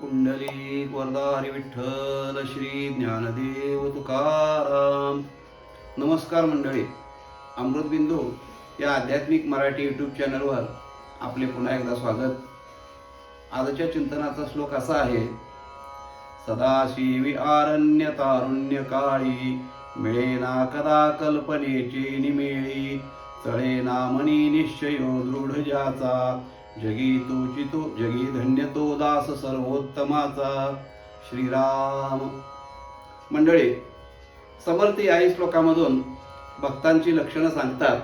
कुंडली वरदा विठ्ठल श्री ज्ञानदेव तुकाराम. नमस्कार मंडळी. अमृतबिंदू या आध्यात्मिक मराठी यूट्यूब चॅनलवर आपले पुन्हा एकदा स्वागत. आजच्या चिंतनाचा श्लोक असा आहे सदाशिवी आरण्य तारुण्य काळी मिळेना कदा कल्पनेची निमेळी चळे नामनी निश्चयो दृढ ज्याचा जगी तोची तो जगी धन्य तो दास सर्वोत्तमाचा. श्रीराम. मंडळी समर्थ याही श्लोकामधून भक्तांची लक्षणं सांगतात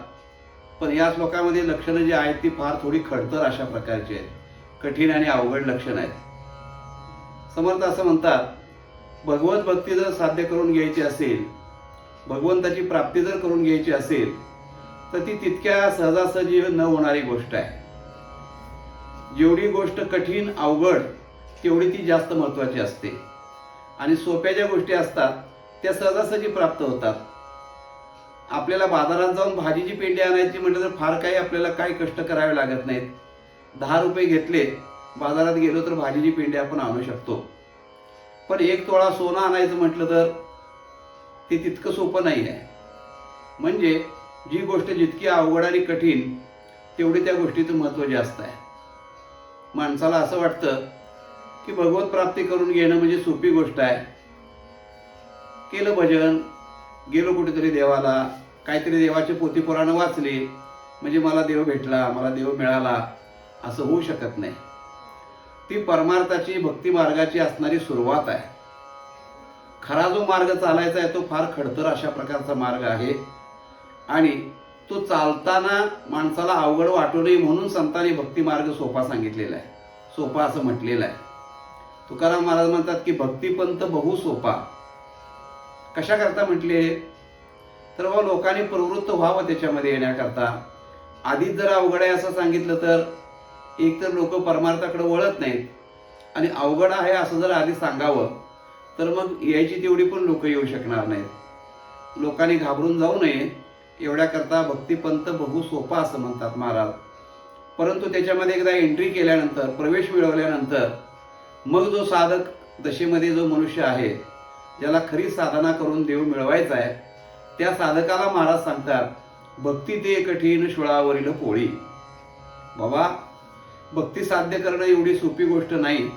पण या श्लोकामध्ये लक्षणं जी आहेत ती फार थोडी खडतर अशा प्रकारची आहेत. कठीण आणि अवघड लक्षणं आहेत. समर्थ असं म्हणतात भगवत भक्ती जर साध्य करून घ्यायची असेल भगवंताची प्राप्ती जर करून घ्यायची असेल तर ती तितक्या सहजासहजी न होणारी गोष्ट आहे. जेवढी गोष्ट कठीण अवघड तेवढी ती जास्त महत्त्वाची असते. आणि सोप्या ज्या गोष्टी असतात त्या सहजासहजी प्राप्त होतात. आपल्याला बाजारात जाऊन भाजीची पेंडी आणायची म्हटलं तर फार काही आपल्याला काही कष्ट करावे लागत नाहीत. दहा रुपये घेतले बाजारात गेलो तर भाजीची पेंडी आपण आणू शकतो. पण एक तोळा सोनं आणायचं म्हटलं तर ते तितकं सोपं नाही आहे. म्हणजे जी गोष्ट जितकी अवघड आणि कठीण तेवढी त्या गोष्टीचं महत्त्व जास्त आहे. माणसाला असं वाटतं की भगवत प्राप्ती करून घेणं म्हणजे सोपी गोष्ट आहे. केलं भजन गेलो कुठेतरी देवाला काहीतरी देवाचे पोथी पुराणं वाचले म्हणजे मला देव भेटला मला देव मिळाला असं होऊ शकत नाही. ती परमार्थाची भक्ती मार्गाची असणारी सुरुवात आहे. खरा जो मार्ग चालायचा आहे तो फार खडतर अशा प्रकारचा मार्ग आहे. आणि तो चालताना माणसाला अवघड वाटू नये म्हणून संतांनी भक्ती मार्ग सोपा सांगितलेला आहे. सोपा असं म्हटलेलं आहे. तुकाराम महाराज म्हणतात की भक्तिपंथ बहु सोपा. कशाकरता म्हटले? तर व लोकांनी प्रवृत्त व्हावं त्याच्यामध्ये येण्याकरता. आधीच जर अवघड आहे असं सांगितलं तर एक तर लोक परमार्थाकडे वळत नाहीत. आणि अवघड आहे असं जर आधी सांगावं तर मग यायची तेवढी पण लोक येऊ शकणार नाहीत. लोकांनी घाबरून जाऊ नये. एवढ्याकरता भक्तिपंथ बहु सोपा असं म्हणतात महाराज. परंतु त्याच्यामध्ये एकदा एंट्री केल्यानंतर प्रवेश मिळवल्यानंतर मग जो साधक दशेमध्ये जो मनुष्य आहे ज्याला खरी साधना करून देव मिळवायचा आहे त्या साधकाला महाराज सांगतात भक्ती ते कठीण शुळावरील पोळी. बाबा भक्ती साध्य करणं एवढी सोपी गोष्ट नाही.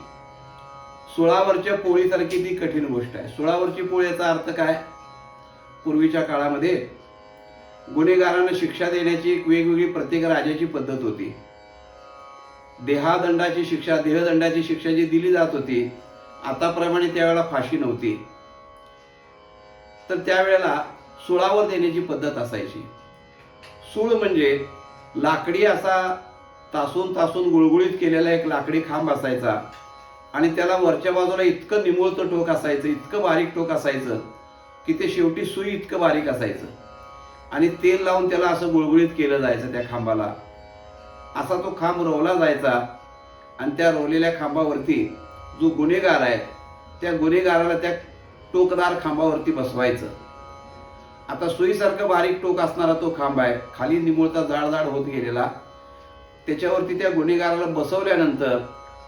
सुळावरच्या पोळीसारखी ती कठीण गोष्ट आहे. सुळावरची पोळी याचा अर्थ काय? पूर्वीच्या काळामध्ये गुन्हेगारांना शिक्षा देण्याची एक वेगवेगळी प्रत्येक राजाची पद्धत होती. देहादंडाची शिक्षा देहदंडाची शिक्षा जी दिली जात होती आताप्रमाणे त्यावेळेला फाशी नव्हती. तर त्यावेळेला सुळावर देण्याची पद्धत असायची. सूळ म्हणजे लाकडी असा तासून तासून गुळगुळीत केलेला एक लाकडी खांब असायचा आणि त्याला वरच्या बाजूला इतकं निमुळतं टोक असायचं इतकं बारीक टोक असायचं की ते शेवटी सुई इतकं बारीक असायचं. आणि तेल लावून त्याला असं गुळगुळीत केलं जायचं त्या खांबाला. असा तो खांब रोवला जायचा आणि त्या रोवलेल्या खांबावरती जो गुन्हेगार आहे त्या गुन्हेगाराला त्या टोकदार खांबावरती बसवायचं. आता सुईसारखं बारीक टोक असणारा तो खांब आहे खाली निमुळता जाड जाड होत गेलेला. त्याच्यावरती त्या गुन्हेगाराला बसवल्यानंतर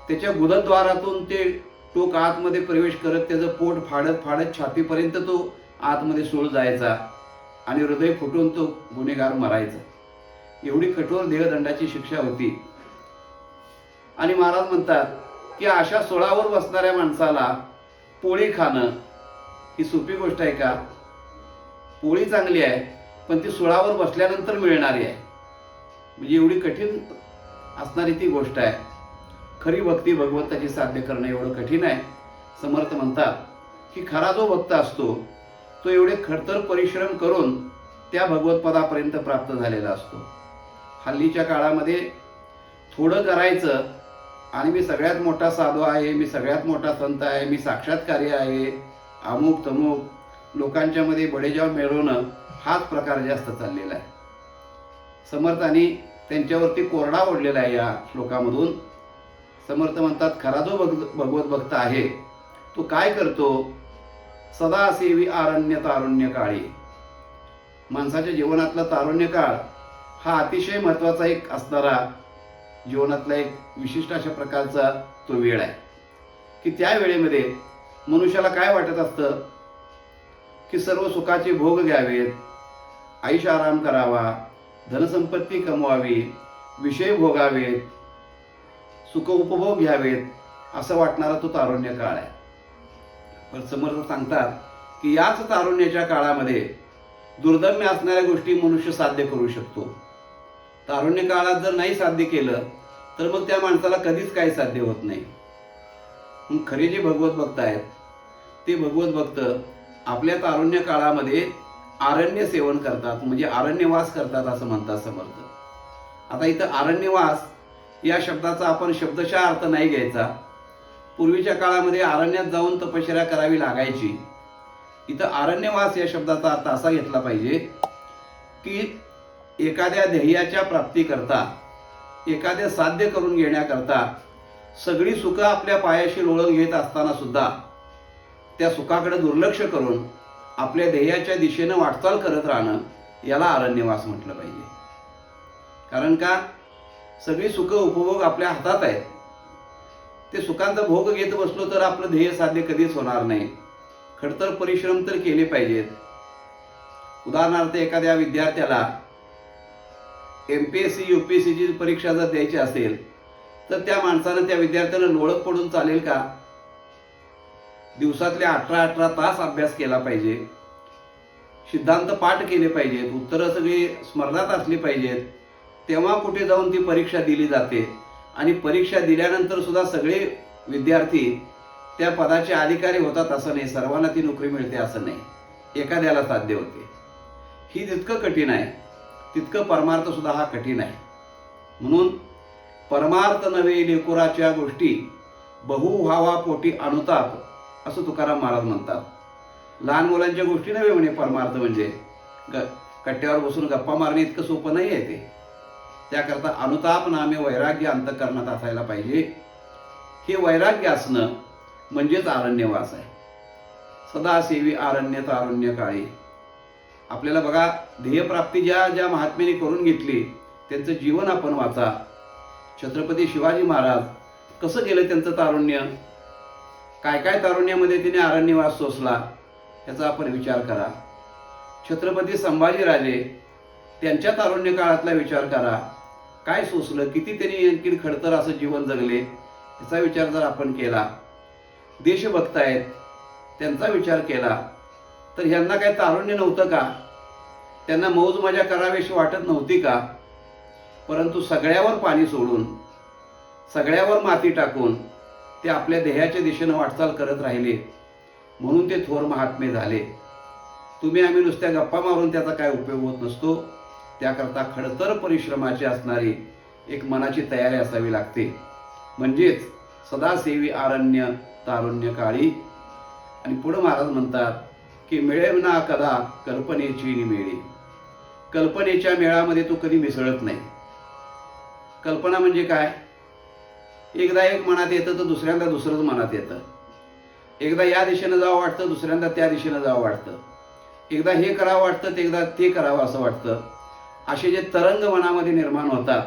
त्याच्या गुदद्वारातून ते टोक आतमध्ये प्रवेश करत त्याचं पोट फाडत फाडत छातीपर्यंत तो आतमध्ये सूळ जायचा. आणि हृदय फुटून तो गुन्हेगार मरायचा. एवढी कठोर देहदंडाची शिक्षा होती. आणि महाराज म्हणतात की अशा सोळावर बसणाऱ्या माणसाला पोळी खाणं ही सोपी गोष्ट आहे का? पोळी चांगली आहे पण ती सोळावर बसल्यानंतर मिळणारी आहे. म्हणजे एवढी कठीण असणारी ती गोष्ट आहे. खरी भक्ती भगवंताची साध्य करणं एवढं कठीण आहे. समर्थ म्हणतात की खरा जो भक्त असतो तो एवढे खडतर परिश्रम करून त्या भगवतपदापर्यंत प्राप्त झालेला असतो. हल्लीच्या काळामध्ये थोडं करायचं आणि मी सगळ्यात मोठा साधू आहे मी सगळ्यात मोठा संत आहे मी साक्षात्कारी आहे अमुक तमुक लोकांच्यामध्ये बडेजाव मिळवणं हाच प्रकार जास्त चाललेला आहे. समर्थांनी त्यांच्यावरती कोरडा ओढलेला आहे या श्लोकामधून. समर्थ म्हणतात खरा जो भग भगवत भक्त आहे तो काय करतो? सदासेवी आरण्य तारुण्य काळी. माणसाच्या जीवनातला तारुण्य काळ हा अतिशय महत्त्वाचा एक असणारा जीवनातला एक विशिष्ट अशा प्रकारचा तो वेळ आहे. की त्या वेळेमध्ये मनुष्याला काय वाटत असतं? की सर्व सुखाचे भोग घ्यावेत आयुष्य आराम करावा धनसंपत्ती कमवावी विषय भोगावेत सुख उपभोग घ्यावेत असं वाटणारा तो तारुण्य काळ आहे. पण समर्थ सांगतात की याच तारुण्याच्या काळामध्ये दुर्दम्य असणाऱ्या गोष्टी मनुष्य साध्य करू शकतो. तारुण्य काळात जर नाही साध्य केलं तर मग त्या माणसाला कधीच काही साध्य होत नाही. मग खरे जे भगवत भक्त आहेत ते भगवत भक्त आपल्या तारुण्य काळामध्ये आरण्य सेवन करतात म्हणजे आरण्यवास करतात असं म्हणतात समर्थ. आता इथं आरण्यवास या शब्दाचा आपण शब्दशः अर्थ नाही घ्यायचा. पूर्वीच्या काळामध्ये अरण्यात जाऊन तपश्चर्या करावी लागायची. इथं आरण्यवास या शब्दाचा अर्थ असा घेतला पाहिजे की एखाद्या ध्येयाच्या प्राप्तीकरता एखादे साध्य करून घेण्याकरता सगळी सुखं आपल्या पायाशी लोळून घेत असताना सुद्धा त्या सुखाकडे दुर्लक्ष करून आपल्या ध्येयाच्या दिशेनं वाटचाल करत राहणं याला अरण्यवास म्हटलं पाहिजे. कारण का? सगळी सुख उपभोग आपल्या हातात आहेत. ते सुखांचा भोग घेत बसलो तर आपलं ध्येय साध्य कधीच होणार नाही. खडतर परिश्रम तर केले पाहिजेत. उदाहरणार्थ एखाद्या विद्यार्थ्याला M P S C U P S सीची परीक्षा जर द्यायची असेल तर त्या माणसानं त्या विद्यार्थ्यानं लोळत पडून चालेल का? दिवसातले अठरा अठरा तास अभ्यास केला पाहिजे. सिद्धांत पाठ केले पाहिजेत. उत्तरं सगळी स्मरणात असली पाहिजेत. तेव्हा कुठे जाऊन ती परीक्षा दिली जाते? आणि परीक्षा दिल्यानंतर सुद्धा सगळे विद्यार्थी त्या पदाचे अधिकारी होतात असं नाही सर्वांना ती नोकरी मिळते असं नाही. एखाद्याला साध्य होते. ही तितकं कठीण आहे तितकं परमार्थ सुद्धा हा कठीण आहे. म्हणून परमार्थ नव्हे लेकुराच्या गोष्टी बहु व्हावा पोटी अनुताप असं तुकाराम महाराज म्हणतात. लहान मुलांच्या गोष्टी नव्हे म्हणे परमार्थ म्हणजे. ग कट्ट्यावर बसून गप्पा मारणे इतकं सोपं नाही आहे ते. त्याकरता अनुताप नामे वैराग्य अंतकरणात असायला पाहिजे. हे वैराग्य असणं म्हणजेच आरण्यवास आहे. सदासेवी आरण्य तारुण्य काळी. आपल्याला बघा ध्येयप्राप्ती ज्या ज्या महात्म्याने करून घेतली त्यांचं जीवन आपण वाचा. छत्रपती शिवाजी महाराज कसं गेलं त्यांचं तारुण्य? काय काय तारुण्यामध्ये तिने आरण्यवास सोसला? याचा आपण विचार करा. छत्रपती संभाजीराजे त्यांच्या तारुण्य काळातला विचार करा. काय सोसलं? किती त्यांनी आणखी खडतर असं जीवन जगले? याचा विचार जर आपण केला देशभक्त आहेत त्यांचा विचार केला तर ह्यांना काय तारुण्य नव्हतं का? त्यांना मौज मजा करावीशी वाटत नव्हती का? परंतु सगळ्यावर पाणी सोडून सगळ्यावर माती टाकून ते आपल्या देहाच्या दिशेनं वाटचाल करत राहिले. म्हणून ते थोर महात्मे झाले. तुम्ही आम्ही नुसत्या गप्पा मारून त्याचा काय उपयोग होत नसतो? त्याकरता खडतर परिश्रमाची असणारी एक मनाची तयारी असावी लागते. म्हणजेच सदासेवी आरण्य तारुण्य काळी आणि पुढं महाराज म्हणतात की मिळेना कदा कल्पनेची निमेळी कल्पनेच्या मेळामध्ये तो कधी मिसळत नाही. कल्पना म्हणजे काय? एकदा एक मनात येतं तर दुसऱ्यांदा दुसरंच मनात येतं. एकदा या दिशेनं जावं वाटतं दुसऱ्यांदा त्या दिशेनं जावं वाटतं. एकदा हे करावं वाटतं तर एकदा ते करावं असं वाटतं. असे जे तरंग मनामध्ये निर्माण होतात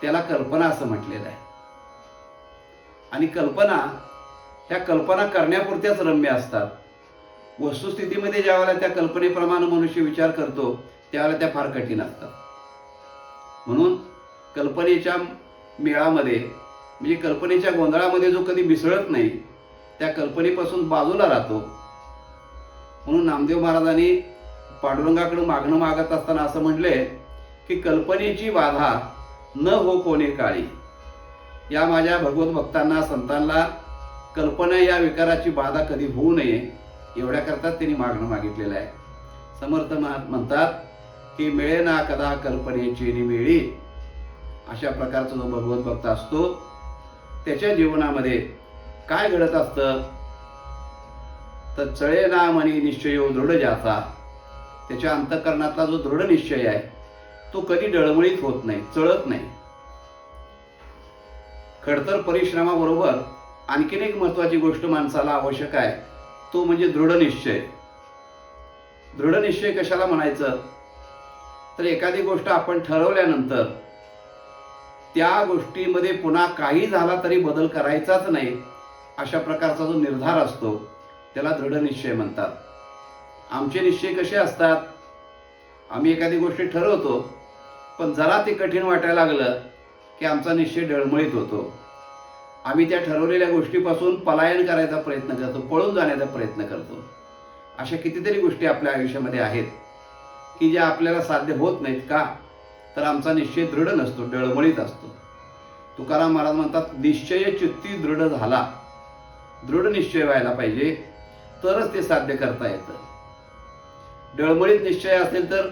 त्याला कल्पना असं म्हटलेलं आहे. आणि कल्पना ह्या कल्पना करण्यापुरत्याच रम्य असतात. वस्तुस्थितीमध्ये ज्यावेळेला त्या कल्पनेप्रमाणे मनुष्य विचार करतो त्यावेळेला त्या फार कठीण असतात. म्हणून कल्पनेच्या मेळामध्ये म्हणजे कल्पनेच्या गोंधळामध्ये जो कधी मिसळत नाही त्या कल्पनेपासून बाजूला राहतो. म्हणून नामदेव महाराजांनी पांडुरंगाकडे मागणं मागत असताना असं म्हटलंय की कल्पनेची बाधा न हो कोणे काळी. या माझ्या भगवत भक्तांना संतांना कल्पना या विकाराची बाधा कधी होऊ नये एवढ्याकरता त्यांनी मागणं मागितलेलं आहे. समर्थ म्हणतात की मिळे ना कदा कल्पनेची निमिळी अशा प्रकारचा जो भगवत भक्त असतो त्याच्या जीवनामध्ये काय घडत असतं? तर चळे ना मनी निश्चय दृढ ज्याचा त्याच्या अंतकरणातला जो दृढ निश्चय आहे तो कधी डळमळीत होत नाही चळत नाही. खडतर परिश्रमाबरोबर आणखीन एक महत्वाची गोष्ट माणसाला आवश्यक आहे तो म्हणजे दृढ निश्चय. दृढ निश्चय कशाला म्हणायचं? तर एखादी गोष्ट आपण ठरवल्यानंतर त्या गोष्टीमध्ये पुन्हा काही झाला तरी बदल करायचाच नाही अशा प्रकारचा जो निर्धार असतो त्याला दृढ निश्चय म्हणतात. आमचे निश्चय कसे असतात? आम्ही एखादी गोष्ट ठरवतो पण जरा ते कठीण वाटायला लागलं की आमचा निश्चय डळमळीत होतो. आम्ही त्या ठरवलेल्या गोष्टीपासून पलायन करायचा प्रयत्न करतो पळून जाण्याचा प्रयत्न करतो. अशा कितीतरी गोष्टी आपल्या आयुष्यामध्ये आहेत की ज्या आपल्याला साध्य होत नाहीत का? तर आमचा निश्चय दृढ नसतो डळमळीत असतो. तुकाराम महाराज म्हणतात निश्चय चित्ती दृढ झाला. दृढ निश्चय व्हायला पाहिजे तरच ते साध्य करता येतं. डळमळीत निश्चय असेल तर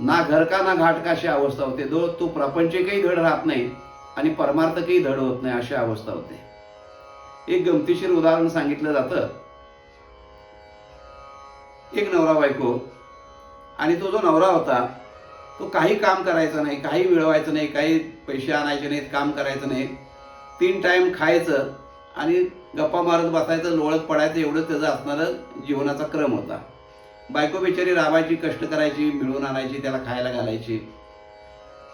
ना घर का ना घाट का अशी अवस्था होते. दो तो प्रपंचकही धड राहत नाही आणि परमार्थकही धड होत नाही अशी अवस्था होते. एक गमतीशीर उदाहरण सांगितलं जातं. एक नवरा बायको आणि तो जो नवरा होता तो काही काम करायचं नाही काही मिळवायचं नाही काही पैसे आणायचे नाहीत काम करायचं नाही. तीन टाइम खायचं आणि गप्पा मारत बसायचं लोळत पडायचं एवढं त्याचं असणारं जीवनाचा क्रम होता. बायको बिचारी राबायची कष्ट करायची मिळवून आणायची त्याला खायला घालायची.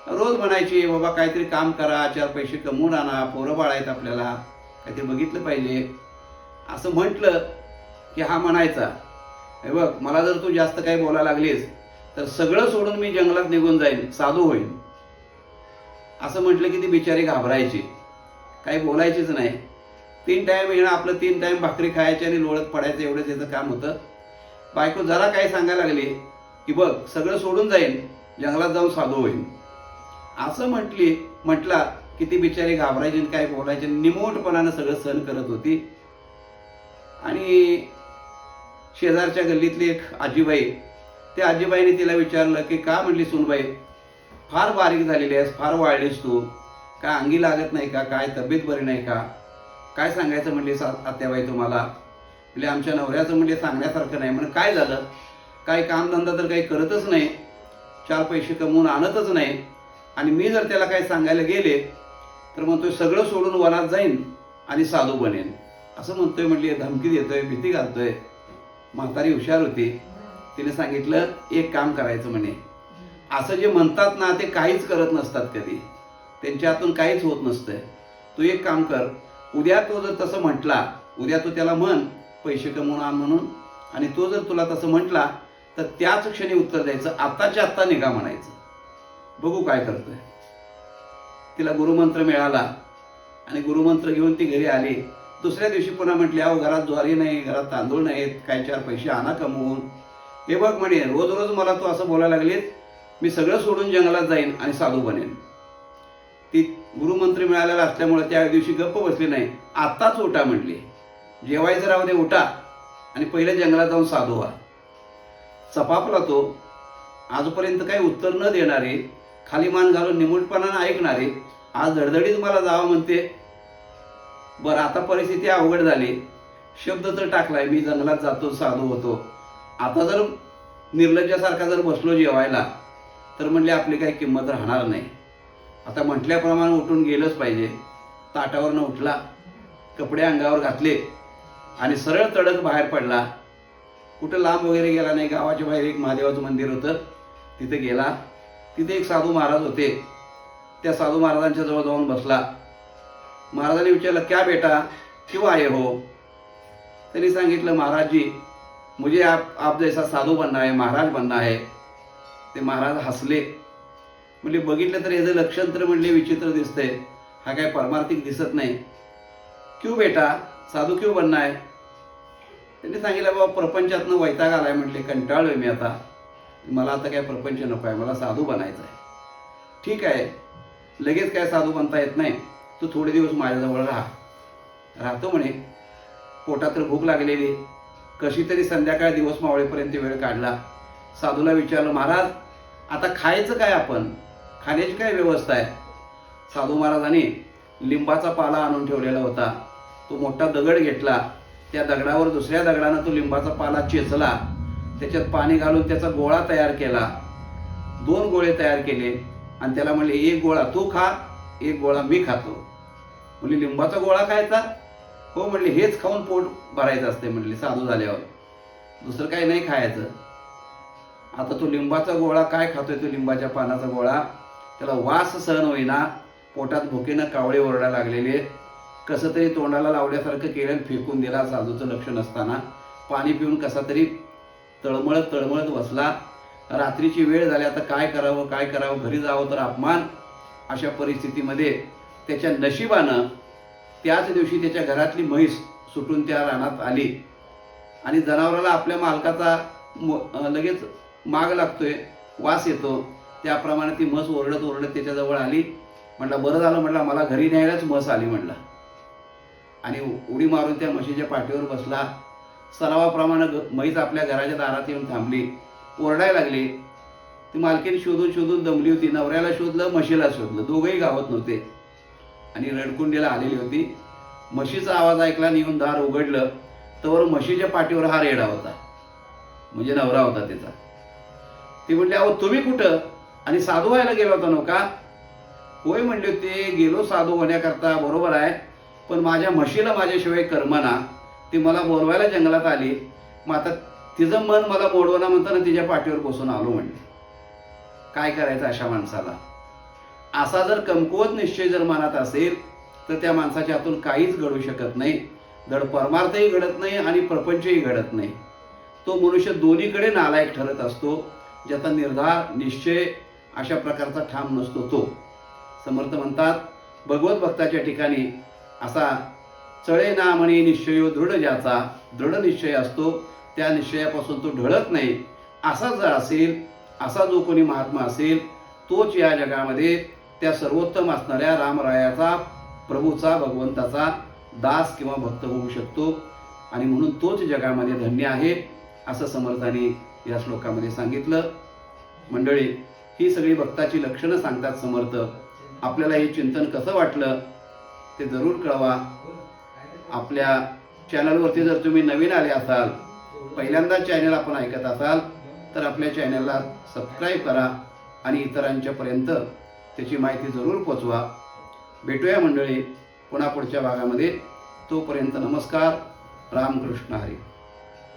रोज म्हणायची बाबा काहीतरी काम करा चार पैसे कमवून आणा पोरं बाळ आहेत आपल्याला. काहीतरी बघितलं पाहिजे. असं म्हटलं की हा म्हणायचा हे बघ मला जर तू जास्त काही बोलायला लागलीस तर सगळं सोडून मी जंगलात निघून जाईन साधू होईन. असं म्हटलं की ती बिचारी घाबरायची. काही बोलायचीच नाही. तीन टाईम येणं आपलं तीन टाईम भाकरी खायची आणि लोळत पडायचं एवढं त्याचं काम होतं. बायको जरा काही सांगायला लागले की बघ सगळं सोडून जाईन जंगलात जाऊन साधू होईन. असं म्हटली म्हटला की ती बिचारी घाबरायची काय बोलायचे निमोटपणानं सगळं सहन करत होती. आणि शेजारच्या गल्लीतली एक आजीबाई त्या आजीबाईने तिला विचारलं की का म्हणली सुनबाई फार बारीक झालेली आहेस फार वाळलीस तू काय अंगी लागत नाही का काय तब्येत बरी नाही का? काय सांगायचं म्हणलीस सा आत्याबाई तुम्हाला? म्हणजे आमच्या नवऱ्याचं म्हणजे सांगण्यासारखं नाही. म्हणजे काय झालं? काही कामधंदा तर काही करतच नाही. चार पैसे कमवून आणतच नाही. आणि मी जर त्याला काही सांगायला गेले तर मग तो सगळं सोडून वनात जाईन आणि साधू बनेन. असं म्हणतोय म्हटली धमकी देतोय भीती घालतोय. म्हातारी हुशार होती. तिने सांगितलं एक काम करायचं म्हणे. असं जे म्हणतात ना ते काहीच करत नसतात कधी. त्यांच्या हातून काहीच होत नसतंय. तू एक काम कर उद्या तो जर तसं म्हटला उद्या तू त्याला म्हण पैसे कमवून आण म्हणून. आणि तो जर तुला तसं म्हटला तर त्याच क्षणी उत्तर द्यायचं आत्ताच्या आत्ता निघा म्हणायचं. बघू काय करतोय. तिला गुरुमंत्र मिळाला. आणि गुरुमंत्र घेऊन ती घरी आली. दुसऱ्या दिवशी पुन्हा म्हटली अहो घरात ज्वारी नाही घरात तांदूळ नाहीत काय चार पैसे आणा कमवून. हे बघ म्हणे रोज रोज मला तू असं बोलायला लागलीस मी सगळं सोडून जंगलात जाईन आणि साधू बनेन. ती गुरुमंत्र मिळालेला असल्यामुळे त्या दिवशी गप्प बसली नाही. आत्ताच उठा म्हटली. जेवायचं राहू दे उठा. आणि पहिले जंगलात जाऊन साधू व्हा. चपापला तो आजपर्यंत काही उत्तर न देणारे खाली मान घालून निमूटपणानं ऐकणारे आज धडधडीत मला जावं म्हणते. बरं आता परिस्थिती अवघड झाली. शब्द तर टाकलाय मी जंगलात जातो साधू होतो. आता जर निर्लज्जासारखा जर बसलो जेवायला तर म्हणले आपली काही किंमत राहणार नाही. आता म्हटल्याप्रमाणे उठून गेलंच पाहिजे. ताटावरनं उठला कपडे अंगावर घातले. आणि सरळ तडक बाहेर पडला. कुठं लांब वगैरे गेला नाही गावाच्या बाहेर एक महादेवाचं मंदिर होतं. तिथे गेला. तिथे एक साधू महाराज होते. त्या साधू महाराजांच्या जवळ जाऊन बसला. महाराजांनी विचारलं क्या बेटा? क्यों आए हो? त्यांनी सांगितलं महाराज जी मुझे आप आप जैसा साधू बनना है महाराज बनना है. ते महाराज हसले. म्हणजे बघितलं तर याचं लक्षण तर म्हणले विचित्र दिसतंय. हा काय परमार्थिक दिसत नाही. क्यू बेटा? साधू क्यों बनना त्यांनी सांगितलं बाबा प्रपंचातनं वैताग आलाय म्हटले कंटाळलोय मी आता. मला आता काय प्रपंच नको आहे मला साधू बनायचं आहे ठीक आहे. लगेच काय साधू बनता येत नाही. तू थोडे दिवस माझ्याजवळ राहा. राहतो म्हणे. पोटात तर भूक लागलेली. कशी तरी संध्याकाळ दिवस मावळेपर्यंत वेळ काढला. साधूला विचारलं महाराज आता खायचं काय आपण? खाण्याची काय व्यवस्था आहे? साधू महाराजांनी लिंबाचा पाला आणून ठेवलेला होता. तो मोठा दगड घेतला त्या दगडावर दुसऱ्या दगडानं तो लिंबाचा पाला चेचला त्याच्यात पाणी घालून त्याचा गोळा तयार केला. दोन गोळे तयार केले आणि त्याला म्हणले एक गोळा तू खा एक गोळा मी खातो. म्हणले लिंबाचा गोळा खायचा? हो म्हणले हेच खाऊन पोट भरायचं असते म्हणले साधू झाल्यावर. दुसरं काही नाही खायचं. आता तो लिंबाचा गोळा काय खातोय तो लिंबाच्या पानाचा गोळा? त्याला वास सहन होईना पोटात भुकेनं कावळे ओरडा लागलेले कसं तरी तोंडाला लावल्यासारखं केलं आणि फेकून दिला साधूचं लक्ष नसताना. पाणी पिऊन कसा तरी तळमळत तळमळत बसला. रात्रीची वेळ झाली आता काय करावं काय करावं घरी जावं तर अपमान. अशा परिस्थितीमध्ये त्याच्या नशिबानं त्याच दिवशी त्याच्या घरातली म्हैस सुटून त्या रानात आली. आणि जनावराला आपल्या मालकाचा म- लगेच माग लागतोय वास येतो. त्याप्रमाणे ती म्हस ओरडत ओरडत त्याच्याजवळ आली. म्हटलं बरं झालं म्हटलं मला घरी न्यायलाच म्हस आली म्हटलं. आणि उडी मारून त्या म्हशीच्या पाठीवर बसला. सरावाप्रमाणे ग- म्हैस आपल्या घराच्या दारात येऊन थांबली. ओरडायला लागली. ती मालकीन शोधून शोधून दमली होती. नवऱ्याला शोधलं म्हशीला शोधलं. दोघंही गावत नव्हते. आणि रडकुंडीला आलेली होती. म्हशीचा आवाज ऐकला आणि येऊन दार उघडलं. तर म्हशीच्या पाठीवर हा रेडा होता. म्हणजे नवरा होता त्याचा ती म्हणली अहो तुम्ही कुठं? आणि साधू व्हायला गेला होता नव्हता का? होय म्हणले होते गेलो साधू होण्याकरता. बरोबर आहे. पण माझ्या म्हशीला माझ्याशिवाय कर्मना ती मला बोलवायला जंगलात आली. मग आता तिचं मन मला बोलवणं म्हणताना तिच्या पाठीवर बसून आलो म्हणते काय करायचं अशा माणसाला? असा जर कमकुवत निश्चय जर मनात असेल तर त्या माणसाच्या हातून काहीच घडू शकत नाही. धड परमार्थही घडत नाही आणि प्रपंचही घडत नाही. तो मनुष्य दोन्हीकडे नालायक ठरत असतो ज्याचा निर्धार निश्चय अशा प्रकारचा ठाम नसतो तो. समर्थ म्हणतात भगवत भक्ताच्या ठिकाणी असा चळे ना म्हणे निश्चयो दृढ ज्याचा दृढ निश्चय असतो त्या निश्चयापासून तो ढळत नाही. असा जर असेल असा जो कोणी महात्मा असेल तोच या जगामध्ये त्या सर्वोत्तम असणाऱ्या रामरायाचा प्रभूचा भगवंताचा दास किंवा भक्त होऊ शकतो. आणि म्हणून तोच जगामध्ये धन्य आहे असं समर्थाने या श्लोकामध्ये सांगितलं. मंडळी ही सगळी भक्ताची लक्षणं सांगतात समर्थ. आपल्याला हे चिंतन कसं वाटलं? ते जरूर कळवा. आपल्या चॅनलवरती जर तुम्ही नवीन आले असाल पहिल्यांदा चॅनल आपण ऐकत असाल तर आपल्या चॅनलला सबस्क्राईब करा आणि इतरांच्यापर्यंत त्याची माहिती जरूर पोचवा. भेटूया मंडळी पुन्हा पुढच्या भागामध्ये. तोपर्यंत नमस्कार. रामकृष्ण हरी.